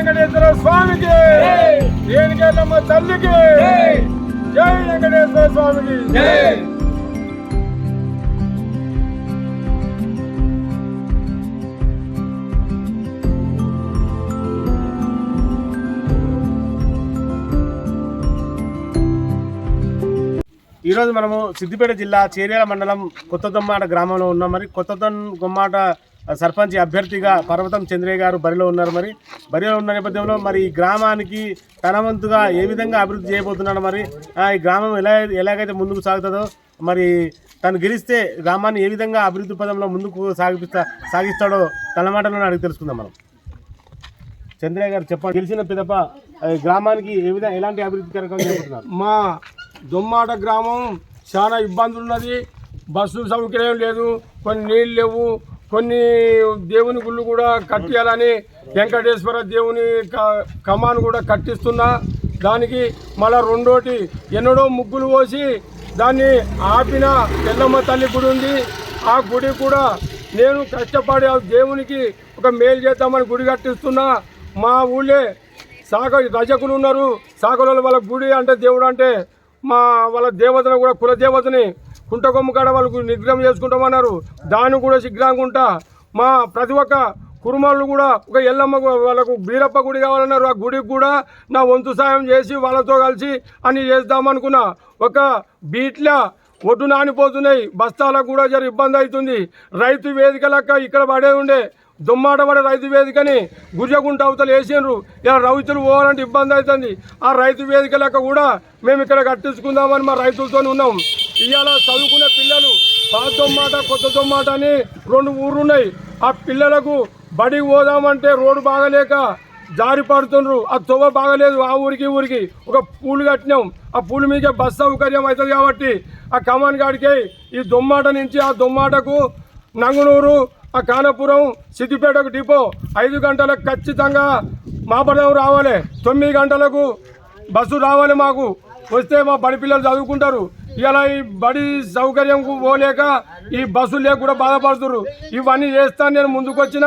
వెంకటేశ్వర స్వామికి. జై. ఏనుగెల్లమ్మ తల్లికి. జై. వెంకటేశ్వర స్వామికి. జై. ఈరోజు మనము సిద్దిపేట జిల్లా చేర్యాల మండలం కొత్త దొమ్మాట గ్రామంలో ఉన్నాం. మరి కొత్త దొమ్మాట సర్పంచ్ అభ్యర్థిగా పర్వతం చంద్రయ్య గారు బరిలో ఉన్నారు మరి. బరిలో ఉన్న నేపథ్యంలో మరి ఈ గ్రామానికి తన వంతుగా ఏ విధంగా అభివృద్ధి చేయబోతున్నాడు మరి? ఆ, ఈ గ్రామం ఎలా ఎలాగైతే ముందుకు సాగుతుందో మరి తను గెలిస్తే గ్రామాన్ని ఏ విధంగా అభివృద్ధి పదంలో ముందుకు సాగిపిస్తా సాగిస్తాడో తన మాటలను అడిగి తెలుసుకుందాం మనం. చంద్రయ్య గారు చెప్పండి గెలిచిన పిదప గ్రామానికి ఏ విధంగా ఎలాంటి అభివృద్ధి కార్యక్రమం మా దొమ్మాట గ్రామం చాలా ఇబ్బందులు ఉన్నది బస్సు సౌకర్యం లేదు కొన్ని నీళ్ళు లేవు కొన్ని దేవుని గుళ్ళు కూడా కట్టియాలని వెంకటేశ్వర దేవుని క- కమాన్ కూడా కట్టిస్తున్నా. దానికి మళ్ళా రెండోటి ఎన్నడో ముగ్గులు పోసి దాన్ని ఆపిన తెల్లమ్మ తల్లి గుడి ఉంది. ఆ గుడి కూడా నేను కష్టపడి ఆ దేవునికి ఒక మేలు చేద్దామని గుడి కట్టిస్తున్నా. మా ఊళ్ళే సాగ రజకులు ఉన్నారు. సాగలలో వాళ్ళ గుడి అంటే దేవుడు అంటే మా వాళ్ళ దేవతను కూడా కుల దేవతని కుంటకొమ్మ కాడ వాళ్ళకు నిగ్రహం చేసుకుంటామన్నారు. దాన్ని కూడా శీఘ్రంగా మా ప్రతి ఒక్క కురుమాళ్ళు కూడా ఒక ఎల్లమ్మ వాళ్ళకు బీరప్ప గుడి కావాలన్నారు. ఆ గుడికి కూడా నా వంతు సాయం చేసి వాళ్ళతో కలిసి అని చేద్దామనుకున్నా. ఒక బీట్ల ఒడ్డు నానిపోతున్నాయి. బస్తాలకు కూడా జర ఇబ్బంది అవుతుంది. రైతు వేదిక లెక్క ఇక్కడ పడే ఉండే దుమ్మాట పడే రైతు వేదికని గుర్జగుంట అవతలు వేసిండ్రు. ఇలా రైతులు పోవాలంటే ఇబ్బంది అవుతుంది. ఆ రైతు వేదిక లెక్క కూడా మేము ఇక్కడ కట్టించుకుందామని మా రైతులతో ఉన్నాం. ఇవాళ చదువుకునే పిల్లలు పాత దొమ్మాట కొత్త దొమ్మాట అని రెండు ఊర్లున్నాయి. ఆ పిల్లలకు బడికి పోదామంటే రోడ్డు బాగలేక జారి పడుతుండ్రు. ఆ తొవ్వ బాగలేదు ఆ ఊరికి ఊరికి. ఒక పూలు కట్టినాం. ఆ పూలు మీద బస్ సౌకర్యం అవుతుంది కాబట్టి ఆ కమాన్ కాడికి ఈ దొమ్మాట నుంచి ఆ దొమ్మాటకు నంగునూరు ఆ కానపురం సిద్దిపేటకు డిపో ఐదు గంటలకు ఖచ్చితంగా మాపడం రావాలి. తొమ్మిది గంటలకు బస్సు రావాలి మాకు. వస్తే మా బడి పిల్లలు చదువుకుంటారు. ఇలా ఈ బడి సౌకర్యం పోలేక ఈ బస్సు లేక కూడా బాధపడుతున్నారు ఇవన్నీ చేస్తాను నేను ముందుకొచ్చిన.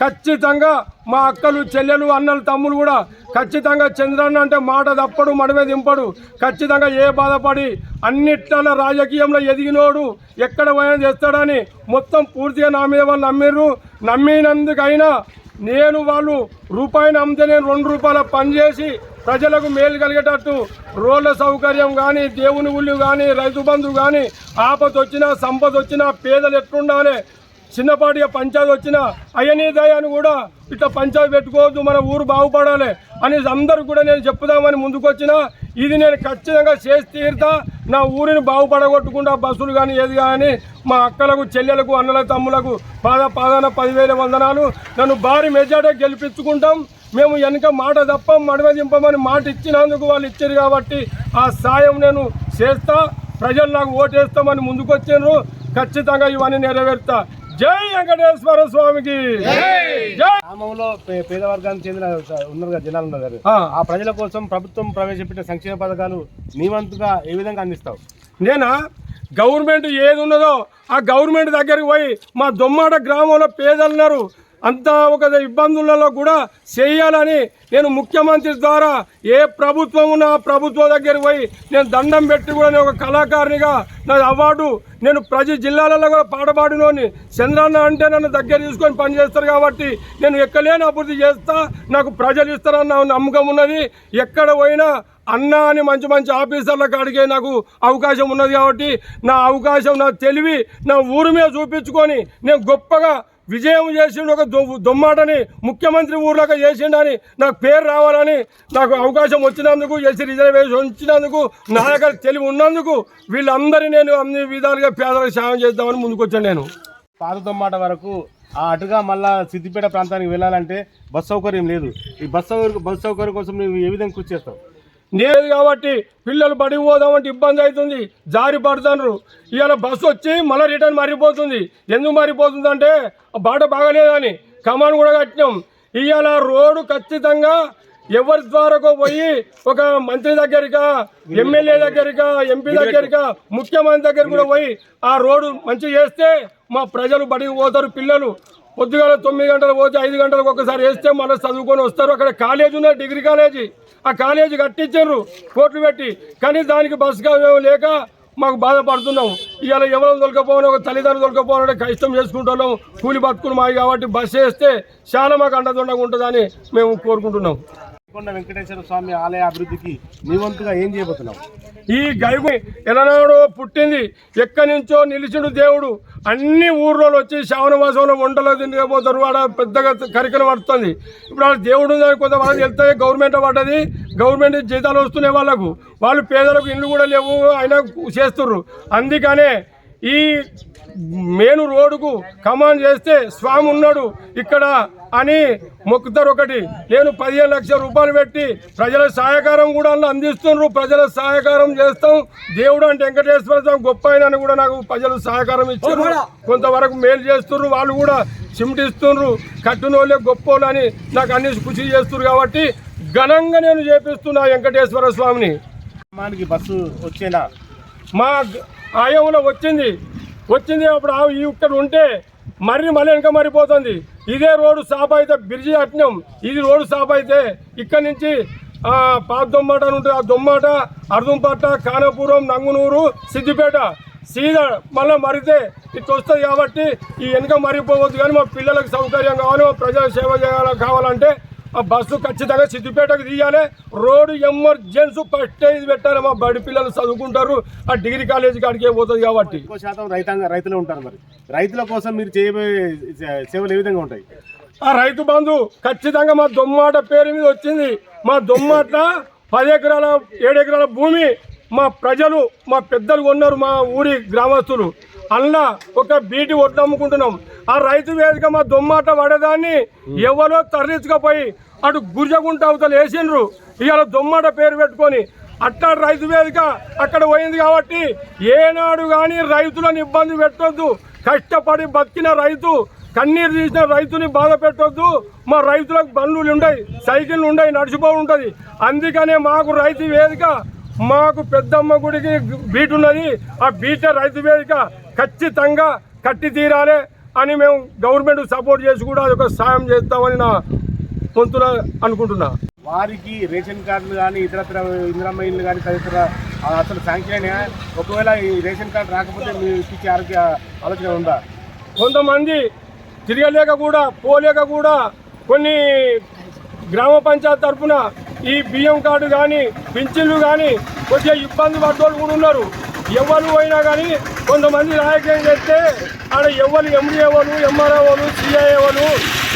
ఖచ్చితంగా మా అక్కలు చెల్లెలు అన్నలు తమ్ములు కూడా ఖచ్చితంగా చంద్రన్న అంటే మాట తప్పడు మడమే దింపడు. ఖచ్చితంగా ఏ బాధపడి అన్నిట్ల రాజకీయంలో ఎదిగినోడు ఎక్కడ పోయినా చేస్తాడని మొత్తం పూర్తిగా నా మీద వాళ్ళు నమ్మిర్రు. నమ్మినందుకైనా నేను వాళ్ళు రూపాయిని అమ్మితే నేను రెండు రూపాయల పనిచేసి ప్రజలకు మేలు కలిగేటట్టు రోడ్ల సౌకర్యం కానీ దేవుని ఉల్లు కానీ రైతు బంధు కానీ ఆపద వచ్చినా సంపద వచ్చినా పేదలు ఎట్లుండాలి చిన్నపాటిగా పంచాయతీ వచ్చినా అయ్యనీ దయాన్ని కూడా ఇట్లా పంచాయతీ పెట్టుకోవద్దు మన ఊరు బాగుపడాలి అని అందరూ కూడా నేను చెప్పుదామని ముందుకొచ్చిన ఇది నేను ఖచ్చితంగా చేసి తీరుతా. నా ఊరిని బాగుపడగొట్టకుండా బస్సులు కానీ ఏది కానీ మా అక్కలకు చెల్లెలకు అన్నల తమ్ములకు పాద పాదాన పదివేల వందనాలు. నన్ను భారీ మెజార్టీ గెలిపించుకుంటాం. మేము వెనక మాట తప్ప మడవ దింపమని మాట ఇచ్చినందుకు వాళ్ళు ఇచ్చారు కాబట్టి ఆ సాయం నేను చేస్తా. ప్రజలు నాకు ఓటేస్తామని ముందుకొచ్చారు. ఖచ్చితంగా ఇవన్నీ నెరవేరుతా. జై వెంకటేశ్వర స్వామికి. జై. గ్రామంలో పేద వర్గానికి చెందిన ఉన్నారు కదా జనాలు ఉన్నారు ఆ, ప్రజల కోసం ప్రభుత్వం ప్రవేశపెట్టిన సంక్షేమ పథకాలు నీ వంతుగా ఏ విధంగా అందిస్తావు? నేనా? గవర్నమెంట్ ఏది ఉన్నదో ఆ గవర్నమెంట్ దగ్గరికి పోయి మా దొమ్మాట గ్రామంలో పేదలు ఉన్నారు. అంత ఒక ఇబ్బందులలో కూడా చేయాలని నేను ముఖ్యమంత్రి ద్వారా ఏ ప్రభుత్వం ఉన్నా ఆ ప్రభుత్వం దగ్గరికి పోయి నేను దండం పెట్టి కూడా నేను ఒక కళాకారునిగా నా అవార్డు నేను ప్రతి జిల్లాలలో కూడా పాట చంద్రాన్న అంటే నన్ను దగ్గర తీసుకొని పని చేస్తారు కాబట్టి నేను ఎక్కలేని అభివృద్ధి చేస్తా నాకు ప్రజలు ఇస్తారన్న నమ్మకం ఉన్నది. ఎక్కడ పోయినా అన్న అని మంచి మంచి ఆఫీసర్ల కాడికే నాకు అవకాశం ఉన్నది కాబట్టి నా అవకాశం నా తెలివి నా ఊరి మీద చూపించుకొని నేను గొప్పగా విజయం చేసిండు ఒక దొమ్మాటని ముఖ్యమంత్రి ఊర్లోకి చేసిండని నాకు పేరు రావాలని నాకు అవకాశం వచ్చినందుకు ఎస్సీ రిజర్వేషన్ ఇచ్చినందుకు నా దగ్గర తెలివి ఉన్నందుకు వీళ్ళందరినీ నేను అన్ని విధాలుగా పేదలకు సాయం చేద్దామని ముందుకొచ్చాను నేను. పాత దొమ్మాట వరకు ఆ అటుగా మళ్ళా సిద్దిపేట ప్రాంతానికి వెళ్ళాలంటే బస్ సౌకర్యం లేదు. ఈ బస్ సౌకర్యం బస్ సౌకర్యం కోసం నువ్వు ఏ విధంగా కృషి చేస్తావు? లేదు కాబట్టి పిల్లలు బడికి పోదామంటే ఇబ్బంది అవుతుంది. జారి పడుతున్నారు. ఇవాళ బస్సు వచ్చి మళ్ళీ రిటర్న్ మారిపోతుంది. ఎందుకు మారిపోతుంది అంటే బాట బాగలేదని కమాన్ కూడా కట్టినాం. ఇవాళ రోడ్డు ఖచ్చితంగా ఎవరి ద్వారాకో పోయి ఒక మంత్రి దగ్గరిక ఎమ్మెల్యే దగ్గరికా ఎంపీ దగ్గరికా ముఖ్యమంత్రి దగ్గర కూడా పోయి ఆ రోడ్డు మంచిగా చేస్తే మా ప్రజలు బడికి పోతారు పిల్లలు. పొద్దుగాల తొమ్మిది గంటలు పోతే ఐదు గంటలకు ఒకసారి వేస్తే మళ్ళీ చదువుకొని వస్తారు. అక్కడ కాలేజీ ఉన్నది డిగ్రీ కాలేజీ. ఆ కాలేజీ కట్టించారు కోట్లు పెట్టి. కానీ దానికి బస్సు లేక మాకు బాధపడుతున్నాం. ఇవాళ ఎవరు దొరకపోవడం ఒక తల్లిదండ్రులు దొరకపోవాలంటే కష్టం చేసుకుంటున్నాం. కూలి బతుకులు మావి కాబట్టి బస్సు వేస్తే చాలా మాకు అండదండగా ఉంటుందని మేము కోరుకుంటున్నాం. కొండ వెంకటేశ్వర స్వామి ఆలయ అభివృద్ధికి నీ వంతుగా ఏం చేయబోతున్నావు? ఈ గైగు ఎలనాడో పుట్టింది ఎక్కడి నుంచో నిలిచిన దేవుడు. అన్ని ఊర్లో వచ్చి శ్రావణ మాసంలో వంటలో తినకపోతారు ఆడ పెద్దగా కరికలు పడుతుంది. ఇప్పుడు ఆడ దేవుడు ఉందని కొంతమంది వెళ్తే గవర్నమెంట్ పడ్డది గవర్నమెంట్ జీతాలు వస్తున్నాయి వాళ్ళకు. వాళ్ళు పేదలకు ఇల్లు కూడా లేవు అయినా చేస్తుర్రు. అందుకనే ఈ మేను రోడ్డుకు కమాన్ చేస్తే స్వామి ఉన్నాడు ఇక్కడ అని మొక్కుతారు ఒకటి. నేను పదిహేను లక్షల రూపాయలు పెట్టి ప్రజల సహాయకారం కూడా అందులో అందిస్తున్నారు ప్రజల సహాయకారం చేస్తాం. దేవుడు అంటే వెంకటేశ్వర స్వామి గొప్ప ఆయన కూడా నాకు ప్రజలు సహకారం ఇచ్చారు. కొంతవరకు మేలు చేస్తున్నారు వాళ్ళు కూడా చిమటిస్తున్నారు కట్టునోళ్ళే గొప్పోళ్ళు అని నాకు అన్ని కృషి చేస్తున్నారు కాబట్టి ఘనంగా నేను చేపిస్తున్నా వెంకటేశ్వర స్వామిని. బస్సు వచ్చేలా మా ఆయంలో వచ్చింది. వచ్చింది అప్పుడు ఆవు ఈ ఇక్కడ ఉంటే మర్రి మళ్ళీ వెనక మరిపోతుంది ఇదే రోడ్డు సాప్ అయితే బిర్జి అట్నం ఇది రోడ్డు సాప్ అయితే ఇక్కడ నుంచి పాత దొమ్మాట అని ఉంటుంది. ఆ దొమ్మాట అర్ధంపట్ట కానపురం నంగునూరు సిద్దిపేట. సీదా మళ్ళీ మరితే ఇట్లా వస్తుంది కాబట్టి ఈ వెనక మరిపోవద్దు కానీ మా పిల్లలకు సౌకర్యం కావాలి మా ప్రజల సేవ చేయాలి కావాలంటే ఆ బస్సు ఖచ్చితంగా సిద్దిపేటకు తీయాలి. రోడ్డు ఎమర్జెన్సీ ఫస్ట్ ఇది పెట్టాలి. మా బడి పిల్లలు చదువుకుంటారు. ఆ డిగ్రీ కాలేజీ కాడికే పోతుంది కాబట్టి. ఎక్కువ శాతం రైతాంగ రైతులే ఉంటారు మరి. రైతుల కోసం మీరు చేయబోయే సేవలు ఏ విధంగా ఉంటాయి? ఆ రైతు బంధు ఖచ్చితంగా మా దొమ్మాట పేరు మీద వచ్చింది. మా దొమ్మాట పది ఎకరాల ఏడు ఎకరాల భూమి మా ప్రజలు మా పెద్దలు కొన్నారు మా ఊరి గ్రామస్తులు. అందులో ఒక బీటి ఒడ్డు అమ్ముకుంటున్నాం. ఆ రైతు వేదిక మా దొమ్మాట పడేదాన్ని ఎవరో తరలించకపోయి అటు గుర్జగుంట అవతల వేసిండ్రు. ఇవాళ దొమ్మాట పేరు పెట్టుకొని అట్టా రైతు వేదిక అక్కడ పోయింది కాబట్టి ఏనాడు కానీ రైతులను ఇబ్బంది పెట్టొద్దు. కష్టపడి బతికిన రైతు కన్నీరు తీసిన రైతుని బాధ పెట్టొద్దు. మా రైతులకు బండ్లు ఉండయి సైకిళ్ళు ఉండయి నడిచిపో ఉంటుంది. అందుకనే మాకు రైతు వేదిక మాకు పెద్దమ్మ గుడికి బీట్ ఉన్నది ఆ బీటే రైతు వేదిక ఖచ్చితంగా కట్టి తీరాలి. అని మేము గవర్నమెంట్ సపోర్ట్ చేసి కూడా అదొక సాయం చేస్తామని నా పొంతున అనుకుంటున్నా. వారికి రేషన్ కార్డులు కానీ ఇతరత్ర ఇందిరమ్మ ఇల్లు కానీ తదితర అసలు శాంక్షన్ అయినా ఒకవేళ ఈ రేషన్ కార్డు రాకపోతే మీకు ఇచ్చే ఆరోగ్య ఆలోచన ఉందా? కొంతమంది తిరగలేక కూడా పోలేక కూడా కొన్ని గ్రామ పంచాయత్ తరఫున ఈ బియ్యం కార్డు కానీ పింఛన్లు కానీ కొద్దిగా ఇబ్బంది పడ్డోళ్ళు కూడా ఉన్నారు. ఎవరు పోయినా కానీ కొంతమంది రాజకీయం చేస్తే ఆడ ఎవరు ఎండిఏ వాళ్ళు ఎంఆర్ఓ వాళ్ళు సిఐఏ వాళ్ళు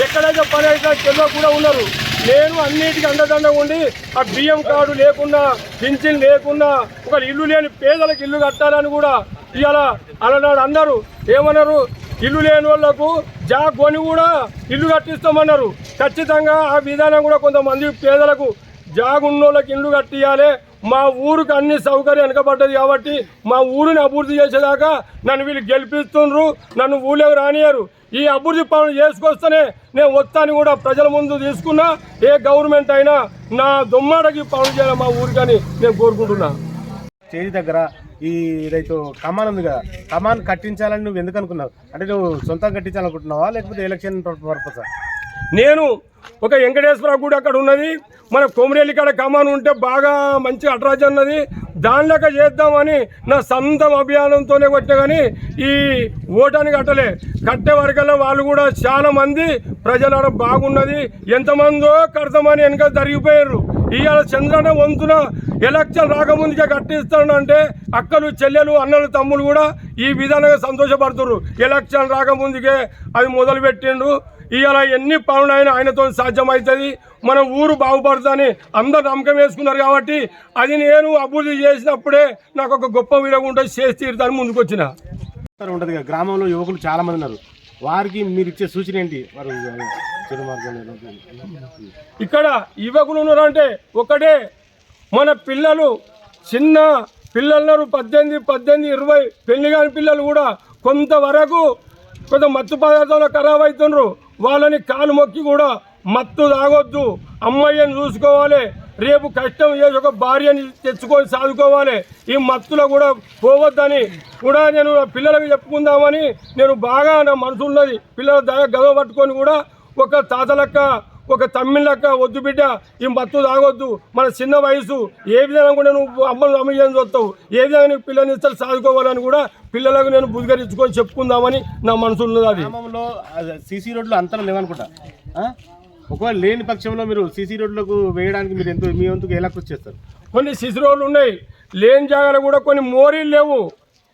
ఎక్కడైతే పని అయితే చెల్లో కూడా ఉన్నారు. నేను అన్నిటికీ అండదండ ఉండి ఆ బియ్యం కార్డు లేకుండా పింఛన్ లేకుండా ఒక ఇల్లు లేని పేదలకు ఇల్లు కట్టాలని కూడా ఇవాళ అలనాడు అందరూ ఏమన్నారు? ఇల్లు లేని వాళ్ళకు జా కొని కూడా ఇల్లు కట్టిస్తామన్నారు. ఖచ్చితంగా ఆ విధానం కూడా కొంతమంది పేదలకు జాగున్నోళ్ళకి ఇల్లు కట్టియాలి. మా ఊరికి అన్ని సౌకర్యం వెనకబడ్డది కాబట్టి మా ఊరిని అభివృద్ధి చేసేదాకా నన్ను వీళ్ళు గెలిపిస్తుండ్రు నన్ను ఊళ్ళో రానియరు ఈ అభివృద్ధి పనులు చేసుకొస్తేనే నేను వస్తాను కూడా ప్రజల ముందు తీసుకున్నా. ఏ గవర్నమెంట్ అయినా నా దొమ్మాడకి పనులు చేయాలి మా ఊరికని నేను కోరుకుంటున్నా. చేతి దగ్గర ఈ రైతు కమాన్ ఉంది కదా కమాన్ కట్టించాలని నువ్వు ఎందుకు అనుకున్నావు? అంటే నువ్వు సొంతంగా కట్టించాలనుకుంటున్నావా? లేకపోతే ఎలక్షన్ పర్పస్? నేను ఒక వెంకటేశ్వర గుడి అక్కడ ఉన్నది. మన కొమరేలి కాడ కమాన్ ఉంటే బాగా మంచి అట్రాచ్ అన్నది. దానిలాక చేద్దామని నా సొంతం అభియానంతోనే వచ్చిన కానీ ఈ ఓటానికి కట్టలే కట్టే వరకల్లా వాళ్ళు కూడా చాలా మంది ప్రజల బాగున్నది. ఎంతమందో కడతామని వెనక జరిగిపోయారు. ఇవాళ చంద్రన్న వంతున ఎలక్షన్ రాకముందుకే కట్టిస్తాను అంటే అక్కలు చెల్లెలు అన్నలు తమ్ములు కూడా ఈ విధానంగా సంతోషపడుతున్నారు ఎలక్షన్ రాకముందుకే అది మొదలుపెట్టిండు ఇవాళ ఎన్ని పనులైనా ఆయనతో సాధ్యమవుతుంది మన ఊరు బాగుపడుతుందని అందరు నమ్మకం వేసుకున్నారు కాబట్టి అది నేను అభివృద్ధి చేసినప్పుడే నాకు ఒక గొప్ప విలువ ఉంటుంది చేసి తీరుతాను ముందుకు వచ్చిన ఉంటుంది కదా గ్రామంలో యువకులు చాలా మంది ఉన్నారు. వారికి మీరు ఇచ్చే సూచన ఏంటి? వారు ఇక్కడ యువకులు ఉన్నారంటే ఒకటే మన పిల్లలు చిన్న పిల్లలు పద్దెనిమిది పద్దెనిమిది ఇరవై పెళ్ళి కాని పిల్లలు కూడా కొంతవరకు కొంత మత్తు పదార్థాలు ఖరాబ్ అవుతుండ్రు వాళ్ళని కాలు మొక్కి కూడా మత్తు తాగొద్దు. అమ్మాయిని చూసుకోవాలి. రేపు కష్టం చేసి ఒక భార్యని తెచ్చుకొని సాదుకోవాలి. ఈ మత్తులో కూడా పోవద్దని కూడా నేను నా పిల్లలకు చెప్పుకుందామని నేను బాగా నా మనసు ఉన్నది. పిల్లల దగ్గర గదవ పట్టుకొని కూడా ఒక తాత లెక్క ఒక తమ్మిన లెక్క వద్దు బిడ్డ ఈ మత్తు తాగొద్దు. మన చిన్న వయసు. ఏ విధంగా కూడా నువ్వు అమ్మను అమ్మయ్యని చూస్తావు? ఏ విధంగా నీకు పిల్లల్ని ఇస్తారు? సాదుకోవాలని కూడా పిల్లలకు నేను బుద్ధిగరించుకొని చెప్పుకుందామని నా మనసు ఉన్నది అది. గ్రామంలో సీసీ రోడ్లు అంతరం లేవనుకుంటా? ఒకవేళ లేని పక్షంలో మీరు సీసీ రోడ్లకు వేయడానికి మీరు ఎంతో మీ వంతుకు ఎలా కృషి చేస్తారు? కొన్ని శిశురోలు ఉన్నాయి. లేని జాగాలు కూడా కొన్ని మోరీలు లేవు.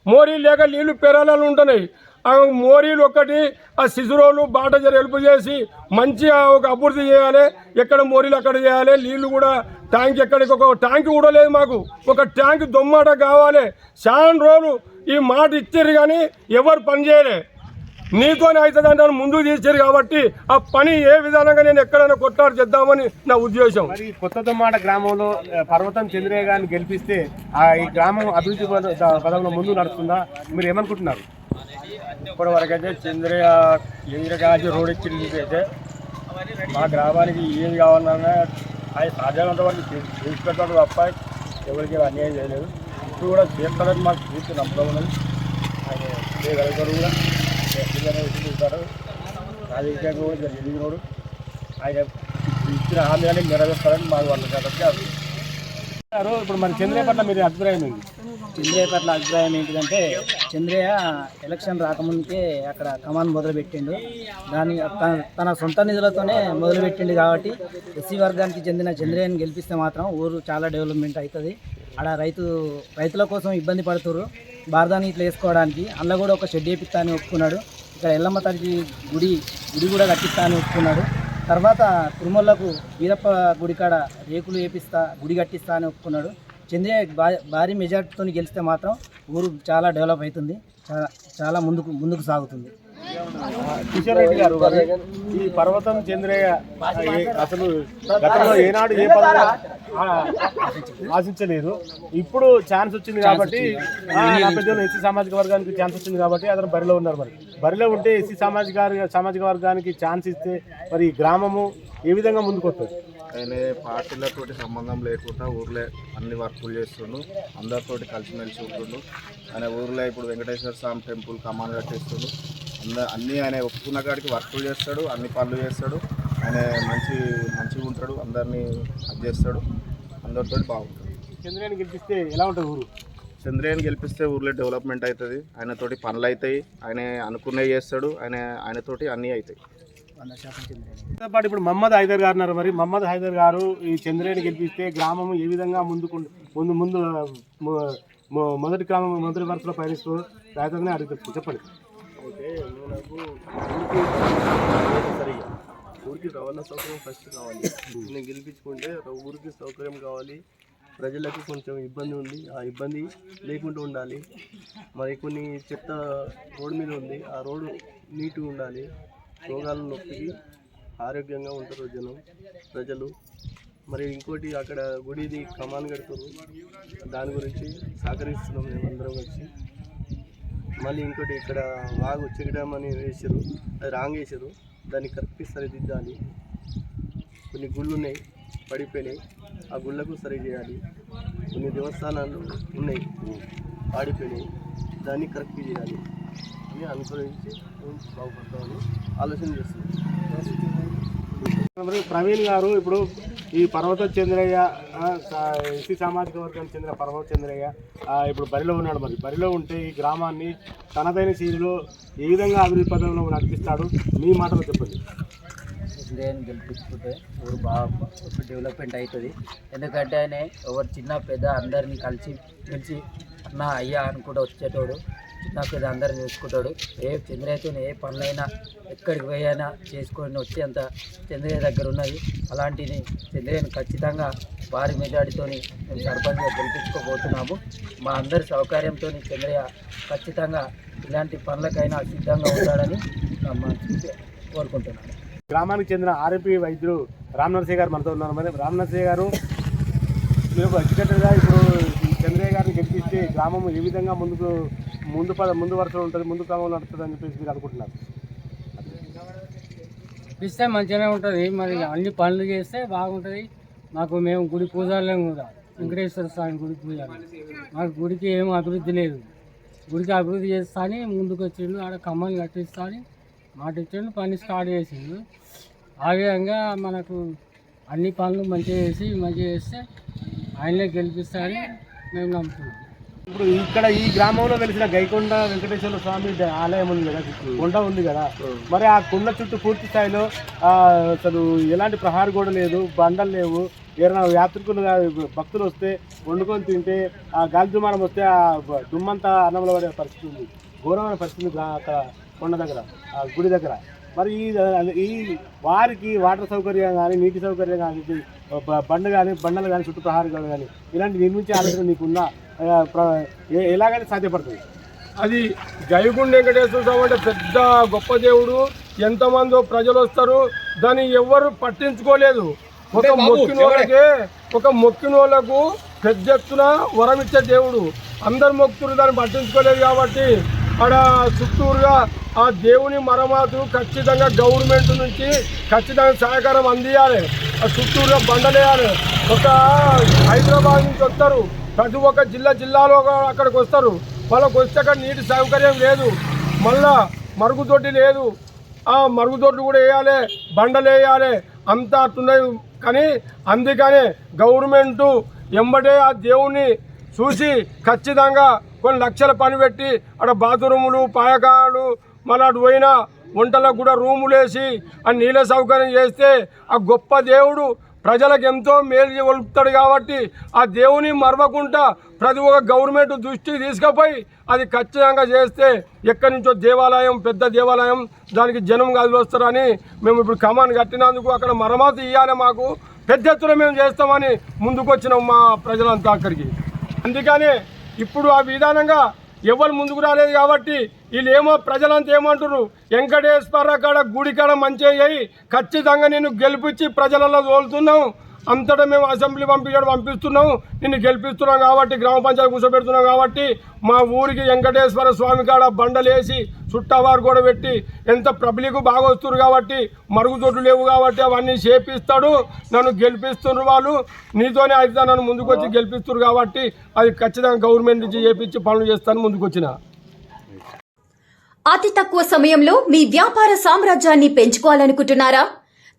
మోరీలు లేక నీళ్ళు పెరాలాలు ఉంటున్నాయి. ఆ మోరీలు ఒకటి ఆ శిశురోలు బాట జర హెల్ప్ చేసి మంచిగా ఒక అభివృద్ధి చేయాలి. ఎక్కడ మోరీలు అక్కడ చేయాలి. నీళ్ళు కూడా ట్యాంక్ ఎక్కడికి ఒక ట్యాంక్ కూడా లేదు మాకు. ఒక ట్యాంక్ దొమ్మాట కావాలి. చాలా రోజులు ఈ మాట ఇచ్చారు కానీ ఎవరు పని చేయలే. నీతోనే అవుతుంది అంటే ముందుకు తీసారు కాబట్టి ఆ పని ఏ విధానంగా నేను ఎక్కడైనా కొట్టాడు చేద్దామని నా ఉద్దేశం. మరి కొత్త దొమ్మాట గ్రామంలో పర్వతం చంద్రయ్య గారిని గెలిపిస్తే ఆ ఈ గ్రామం అభివృద్ధి పదంలో ముందు నడుస్తుందా? మీరు ఏమనుకుంటున్నారు? ఇప్పటి వరకు అయితే చంద్రయ్య చంద్రకాశి రోడ్ ఇచ్చింది అయితే మా గ్రామానికి ఏం కావాలన్నా ఆయన సాధ్యమైనంత వరకు చేసి పెట్టాడు తప్ప ఎవరికి అన్యాయం చేయలేదు. ఇప్పుడు కూడా చేస్తారని మాకు పూర్తి నమ్మకం ఉన్నది. ఆయన చేయగలుగుతారు కూడా. ఇస్తారు రాజకీయంగా కూడా జర ఎదిగినోడు ఆయన ఇచ్చిన హామీలని నెరవేర్తారని మాకు వాళ్ళు కాబట్టి అది ఇప్పుడు మరి చంద్రయ్య పట్ల మీరు అభిప్రాయం ఏంటి? చంద్రయ్య పట్ల అభిప్రాయం ఏంటిదంటే చంద్రయ్య ఎలక్షన్ రాకముందుకే అక్కడ కమాన్ మొదలుపెట్టిండు. దాని తన- తన సొంత నిధులతోనే మొదలుపెట్టిండు కాబట్టి ఎస్సీ వర్గానికి చెందిన చంద్రయ్యని గెలిపిస్తే మాత్రం ఊరు చాలా డెవలప్మెంట్ అవుతుంది. ఆడ రైతు రైతుల కోసం ఇబ్బంది పడుతుర్రు. బారదాని ఇట్లా వేసుకోవడానికి. అందులో కూడా ఒక షెడ్ వేపిస్తా అని ఒప్పుకున్నాడు. ఇక్కడ ఎల్లమ్మ తల్లి గుడి గుడి కూడా కట్టిస్తా అని ఒప్పుకున్నాడు. తర్వాత తిరుమలకు వీరప్ప గుడి కాడ రేకులు వేపిస్తా గుడి కట్టిస్తా అని ఒప్పుకున్నాడు. చంద్రయ్య భారీ మెజార్టీతో గెలిస్తే మాత్రం ఊరు చాలా డెవలప్ అవుతుంది. చాలా చాలా ముందుకు ముందుకు సాగుతుంది. కిషోర్ రెడ్డి గారు ఈ పర్వతం చంద్రయ్య అసలు గతంలో ఏనాడు ఏ పదవి ఆ, ఆశించలేదు. ఇప్పుడు ఛాన్స్ వచ్చింది కాబట్టి ఎస్సీ సామాజిక వర్గానికి ఛాన్స్ వచ్చింది కాబట్టి అతను బరిలో ఉన్నారు మరి. బరిలో ఉంటే ఎస్సీ సామాజిక సామాజిక వర్గానికి ఛాన్స్ ఇస్తే మరి ఈ గ్రామము ఏ విధంగా ముందుకు వస్తుంది? ఆయన పార్టీలతోటి సంబంధం లేకుండా ఊర్లో అన్ని వర్కులు చేస్తుండు. అందరితోటి కలిసిమెలిసి ఉంటుండు. ఆయన ఊర్లో ఇప్పుడు వెంకటేశ్వర స్వామి టెంపుల్ కమాన్ కట్టిస్తుండు. అన్నీ ఆయన ఒప్పుకున్న కాడికి వర్కులు చేస్తాడు అన్ని పనులు చేస్తాడు. ఆయన మంచి మంచిగా ఉంటాడు అందరినీ అది చేస్తాడు. అందరితో బాగుంటాడు. చంద్రయ్యని గెలిపిస్తే ఎలా ఉంటుంది ఊరు? చంద్రయ్యని గెలిపిస్తే ఊర్లో డెవలప్మెంట్ అవుతుంది. ఆయనతోటి పనులు అవుతాయి. ఆయన అనుకున్నవి చేస్తాడు. ఆయన ఆయనతోటి అన్నీ అవుతాయి. పాటు ఇప్పుడు మహమ్మద్ హైదర్ గారు ఉన్నారు మరి. మహమ్మద్ హైదర్ గారు ఈ చంద్రయ్యని గెలిపిస్తే గ్రామం ఏ విధంగా ముందుకు ముందు ముందు మొదటి గ్రామం మొదటి వరుసలో పయనిస్తూ రాజధాని అడుగుతుంది చెప్పండి. అయితే నాకు ఊరికి సరిగా ఊరికి రవాణా సౌకర్యం ఫస్ట్ కావాలి. నేను గెలిపించుకుంటే ఊరికి సౌకర్యం కావాలి. ప్రజలకు కొంచెం ఇబ్బంది ఉంది. ఆ ఇబ్బంది లేకుండా ఉండాలి. మరి కొన్ని చెత్త రోడ్డు మీద ఉంది. ఆ రోడ్డు నీట్గా ఉండాలి. రోగాల నొప్పికి ఆరోగ్యంగా ఉంటారు జనం ప్రజలు. మరి ఇంకోటి అక్కడ గుడిది కమాన్ కడుతున్నారు దాని గురించి సహకరిస్తున్నాం మేము అందరం వచ్చి మళ్ళీ ఇంకోటి ఇక్కడ వాగు చెగడం అని వేసారు అది రాంగ్ వేసారు దాన్ని కరెక్ట్ సరిదిద్దాలి కొన్ని గుళ్ళు ఉన్నాయి పడిపోయినాయి. ఆ గుళ్ళకు సరి చేయాలి. కొన్ని దేవస్థానాలు ఉన్నాయి పాడిపోయినాయి దాన్ని కరెక్ట్ చేయాలి అని అనుసరించి బాగుపడతామని ఆలోచన చేస్తాను ప్రవీణ్ గారు ఇప్పుడు ఈ పర్వత చంద్రయ్య ఎస్సీ సామాజిక వర్గానికి చెందిన పర్వత చంద్రయ్య ఇప్పుడు బరిలో ఉన్నాడు మరి. బరిలో ఉంటే ఈ గ్రామాన్ని తనదైన శైలిలో ఏ విధంగా అభివృద్ధి పదంలో నడిపిస్తాడు? మీ మాటలో చెప్పండి. చంద్రయ్యని గెలిపించుకుంటే ఊరు బాగా డెవలప్మెంట్ అవుతుంది. ఎందుకంటే ఆయన ఎవరు చిన్న పెద్ద అందరినీ కలిసి పిలిచి అన్న అయ్యా అనుకుంటూ వచ్చేటోడు. నాకు ఇది అందరిని చూసుకుంటాడు. ఏ చంద్రయ్యతో ఏ పనులైనా ఎక్కడికి పోయినా చేసుకొని వచ్చేంత అంత చంద్రయ్య దగ్గర ఉన్నది. అలాంటిది చంద్రయ్యను ఖచ్చితంగా భారీ మెజార్టీతో మేము సర్పంచ్గా గెలిపించుకోబోతున్నాము. మా అందరి సౌకర్యంతో చంద్రయ్య ఖచ్చితంగా ఇలాంటి పనులకైనా సిద్ధంగా ఉంటాడని కోరుకుంటున్నాను. గ్రామానికి చెందిన ఆర్ఎంపీ వైద్యులు రామ్ నరసయ్య గారు మనతో ఉన్నారు. మరి రామ్ నరసయ్య గారు మీరు ఒక ఇప్పుడు చంద్రయ్య గారిని గెలిపిస్తే గ్రామం ఏ విధంగా ముందుకు ముందు పద ముందు వరుసలో ఉంటుంది ముందు క్రమంలో నడుస్తుంది అని చెప్పేసి మీరు అనుకుంటున్నారు. ఇస్తే మంచిగానే ఉంటుంది. మరి అన్ని పనులు చేస్తే బాగుంటుంది. మాకు మేము గుడి పూజారులేం కూడా. వెంకటేశ్వర స్వామి గుడి పూజారు మాకు గుడికి ఏం అభివృద్ధి లేదు. గుడికి అభివృద్ధి చేస్తా అని ముందుకు వచ్చిండు. ఆడ కమ్మలు కట్టిస్తా అని మాట ఇచ్చిండు పని స్టార్ట్ చేసిండు. ఆ విధంగా మనకు అన్ని పనులు మంచిగా చేసి మంచిగా చేస్తే ఆయనే గెలిపిస్తారని మేము నమ్ముతున్నాం. ఇప్పుడు ఇక్కడ ఈ గ్రామంలో వెలిసిన గైకొండ వెంకటేశ్వర స్వామి ఆలయం ఉంది కదా కొండ ఉంది కదా. మరి ఆ కొండ చుట్టూ పూర్తి స్థాయిలో అసలు ఎలాంటి ప్రహార కూడా లేదు బండలు లేవు. ఏదైనా యాత్రికులు భక్తులు వస్తే వండుకొని తింటే ఆ గాలి దుమారం వస్తే ఆ దుమ్మంతా అన్నంలో పడే పరిస్థితి ఉంది. ఘోరమైన పరిస్థితి అక్కడ కొండ దగ్గర ఆ గుడి దగ్గర. మరి ఈ ఈ వారికి వాటర్ సౌకర్యం కానీ నీటి సౌకర్యం కానీ బండ కానీ బండలు కానీ చుట్టూ ప్రహారం కానీ ఇలాంటి నిర్మించే ఆలోచన నీకున్నా? ఎలాగైనా సాధ్యపడుతుంది. అది గైగుండ వెంకటేశ్వర స్వామి అంటే పెద్ద గొప్ప దేవుడు. ఎంతమందో ప్రజలు వస్తారు. దాన్ని ఎవరు పట్టించుకోలేదు. ఒక మొక్కిన వాళ్ళకి ఒక మొక్కిన వాళ్ళకు పెద్ద ఎత్తున వరం ఇచ్చే దేవుడు. అందరు మొక్కుతురు దాన్ని పట్టించుకోలేదు కాబట్టి ఆడ చుట్టూరుగా ఆ దేవుని మరమాతు ఖచ్చితంగా గవర్నమెంట్ నుంచి ఖచ్చితంగా సహకారం అందియాలి. ఆ చుట్టూరుగా బండలేయాలి. ఒక హైదరాబాద్ నుంచి వస్తారు. ప్రతి ఒక్క జిల్లా జిల్లాలో అక్కడికి వస్తారు. వాళ్ళకి వస్తే అక్కడ నీటి సౌకర్యం లేదు. మళ్ళా మరుగుదొడ్డి లేదు. ఆ మరుగుదొడ్లు కూడా వేయాలి బండలు వేయాలి. అంతా అట్టున్నాయి కానీ అందుకనే గవర్నమెంటు ఎంబటే ఆ దేవుణ్ణి చూసి ఖచ్చితంగా కొన్ని లక్షల పని పెట్టి అక్కడ బాత్రూములు పాయకాలు మళ్ళీ అటు పోయిన వంటలకు కూడా రూములు వేసి ఆ నీళ్ళ సౌకర్యం చేస్తే ఆ గొప్ప దేవుడు ప్రజలకు ఎంతో మేలు ఒలుపుతాడు కాబట్టి ఆ దేవుని మరవకుండా ప్రతి ఒక్క గవర్నమెంట్ దృష్టికి తీసుకుపోయి అది ఖచ్చితంగా చేస్తే ఎక్కడి నుంచో దేవాలయం పెద్ద దేవాలయం దానికి జనం కాదు వస్తారని మేము ఇప్పుడు కమాన్ కట్టినందుకు అక్కడ మరమ్మతు ఇవ్వాలి మాకు. పెద్ద ఎత్తున మేము చేస్తామని ముందుకు వచ్చినాం మా ప్రజలంతా అక్కడికి. అందుకనే ఇప్పుడు ఆ విధానంగా ఎవరు ముందుకు రాలేదు కాబట్టి వీళ్ళు ఏమో ప్రజలంతా ఏమంటారు వెంకటేశ్వర కాడ గుడి కాడ మంచిగా అయ్యి ఖచ్చితంగా నేను గెలిపించి ప్రజలలో తోలుతున్నాం. అంతటా మేము అసెంబ్లీ పంపించడం పంపిస్తున్నాం నిన్ను గెలిపిస్తున్నాం కాబట్టి గ్రామ పంచాయతీ కూర్చోబెడుతున్నాం కాబట్టి మా ఊరికి వెంకటేశ్వర స్వామి కాడ బండలేసి చుట్టవారు కూడా పెట్టి ఎంత పబ్లిక్ బాగా వస్తున్నారు కాబట్టి మరుగుదొడ్లు లేవు కాబట్టి అవన్నీ చేపిస్తాడు. నన్ను గెలిపిస్తున్నారు వాళ్ళు. నీతోనే అయితే నన్ను ముందుకు వచ్చి గెలిపిస్తున్నారు కాబట్టి అది ఖచ్చితంగా గవర్నమెంట్ నుంచి చేపించి పనులు చేస్తాను ముందుకు వచ్చిన అతి తక్కువ సమయంలో మీ వ్యాపార సామ్రాజ్యాన్ని పెంచుకోవాలనుకుంటున్నారా?